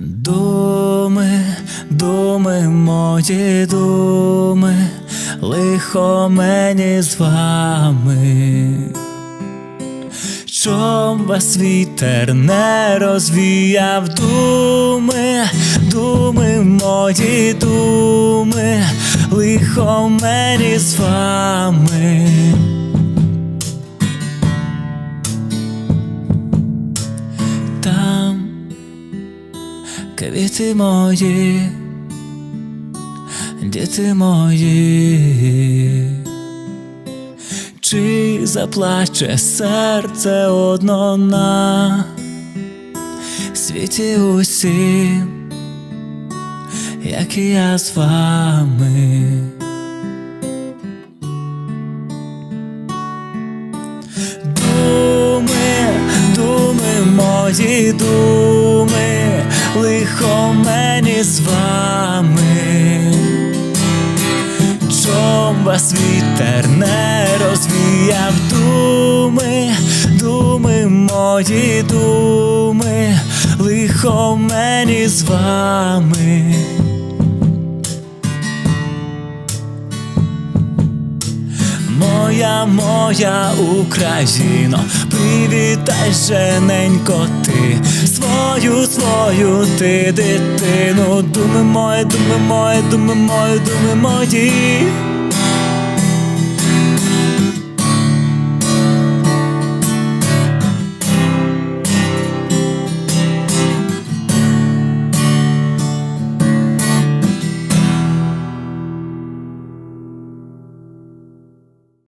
Думи, думи, мої думи, лихо мені з вами. Щоб вас вітер не розвіяв думи, думи, мої думи, лихо мені з вами. Квіти мої, діти мої. Чи заплаче серце одно на світі усім, як і я з вами. Думи, думи, мої думи, вас вітер не розвіяв думи, думи, мої думи, лихо мені з вами. Моя, моя Україно, привітай жененько ти свою, свою ти дитину, думи мої, думи мої, думи мої, думи мої.